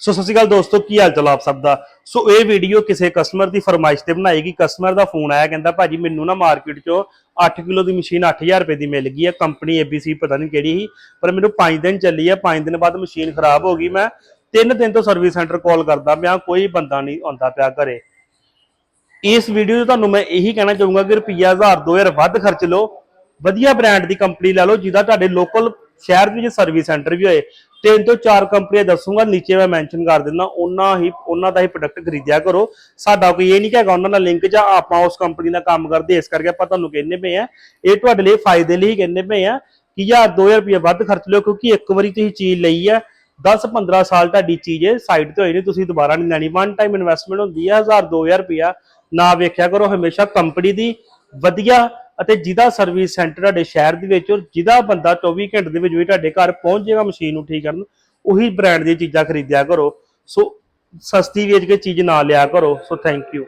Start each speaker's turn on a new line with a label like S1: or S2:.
S1: ਸੋ ਸਤਿ ਸ਼੍ਰੀ ਅਕਾਲ ਦੋਸਤੋ, ਕੀ ਹਾਲ ਚਾਲ ਆਪ ਸਭ ਦਾ? ਸੋ ਇਹ ਵੀਡੀਓ ਕਿਸੇ ਕਸਟਮਰ ਦੀ ਫਰਮਾਇਸ਼ ਤੇ ਬਣਾਈ ਗਈ ਕਸਟਮਰ ਦਾ ਫੋਨ ਆਇਆ, ਕਹਿੰਦਾ, ਭਾਜੀ, ਮੈਨੂੰ ਨਾ ਮਾਰਕੀਟ ਚੋਂ 8 ਕਿਲੋ ਦੀ ਮਸ਼ੀਨ 8000 ਰੁਪਏ ਦੀ ਮਿਲ ਗਈ ਹੈ। ਕੰਪਨੀ ABC ਪਤਾ ਨਹੀਂ ਕਿਹੜੀ ਸੀ, ਪਰ ਮੈਨੂੰ 5 ਦਿਨ ਚੱਲੀ ਹੈ। 5 ਦਿਨ ਬਾਅਦ ਮਸ਼ੀਨ ਖਰਾਬ ਹੋ ਗਈ ਮੈਂ। 3 ਦਿਨ ਤੋਂ ਸਰਵਿਸ ਸੈਂਟਰ ਕਾਲ ਕਰਦਾ ਪਿਆ, ਕੋਈ ਬੰਦਾ ਨਹੀਂ ਆਉਂਦਾ ਪਿਆ ਘਰੇ। ਇਸ ਵੀਡੀਓ 'ਚ ਤੁਹਾਨੂੰ ਮੈਂ ਇਹੀ ਕਹਿਣਾ ਚਾਹੂੰਗਾ ਕਿ ਰੁਪਈਆ 1000 2000 ਵੱਧ ਖਰਚ ਲਓ। ਵਧੀਆ ਬ੍ਰਾਂਡ ਦੀ ਕੰਪਨੀ ਲੈ ਲਓ, ਜਿਹਦਾ ਤੁਹਾਡੇ ਲੋਕਲ ਸ਼ਹਿਰ ਵਿੱਚ ਸਰਵਿਸ ਸੈਂਟਰ ਵੀ ਹੋਏ। ਤਿੰਨ ਤੋਂ ਚਾਰ ਕੰਪਨੀਆਂ ਦੱਸੂਗਾ, ਨੀਚੇ ਮੈਂ ਮੈਂਸ਼ਨ ਕਰ ਦਿੰਦਾ, ਉਹਨਾਂ ਹੀ, ਉਹਨਾਂ ਦਾ ਹੀ ਪ੍ਰੋਡਕਟ ਖਰੀਦਿਆ ਕਰੋ। ਸਾਡਾ ਕੋਈ ਇਹ ਨਹੀਂ ਕਿ ਹੈਗਾ ਉਹਨਾਂ ਦਾ ਲਿੰਕ ਜਾਂ ਆਪਾਂ ਉਸ ਕੰਪਨੀ ਦਾ ਕੰਮ ਕਰਦੇ ਇਸ ਕਰਕੇ ਆਪਾਂ ਤੁਹਾਨੂੰ ਕਹਿੰਦੇ ਪਏ ਆ ਇਹ ਤੁਹਾਡੇ ਲਈ ਫਾਇਦੇ ਲਈ ਹੀ ਕਹਿੰਦੇ ਪਏ ਆ ਕਿ ਯਾਰ 2000 ਰੁਪਏ ਵੱਧ ਖਰਚ ਲਿਓ, ਕਿਉਂਕਿ ਇੱਕ ਵਾਰੀ ਤੁਸੀਂ ਚੀਜ਼ ਲਈ ਆ 10-15 ਸਾਲ ਤੁਹਾਡੀ ਚੀਜ਼ ਹੈ ਸਾਈਡ ਤੇ ਹੋਈ ਨਹੀਂ, ਤੁਸੀਂ ਦੁਬਾਰਾ ਨਹੀਂ ਲੈਣੀ। ਵਨ ਟਾਈਮ ਇਨਵੈਸਟਮੈਂਟ ਹੁੰਦੀ ਹੈ 1000-2000 ਰੁਪਿਆ ਨਾ ਵੇਖਿਆ ਕਰੋ, ਹਮੇਸ਼ਾ ਕੰਪਨੀ ਦੀ ਵਧੀਆ ਅਤੇ ਜਿਹਦਾ ਸਰਵਿਸ ਸੈਂਟਰ ਤੁਹਾਡੇ ਸ਼ਹਿਰ ਦੇ ਵਿੱਚ ਔਰ ਜਿਹਦਾ ਬੰਦਾ 24 ਘੰਟੇ ਦੇ ਵਿੱਚ ਵੀ ਤੁਹਾਡੇ ਘਰ ਪਹੁੰਚ ਜਾਏਗਾ ਮਸ਼ੀਨ ਨੂੰ ਠੀਕ ਕਰਨ, ਉਹੀ ਬ੍ਰਾਂਡ ਦੀਆਂ ਚੀਜ਼ਾਂ ਖਰੀਦਿਆ ਕਰੋ। ਸੋ ਸਸਤੀ ਵੇਚ ਕੇ ਚੀਜ਼ ਨਾ ਲਿਆ ਕਰੋ। So thank you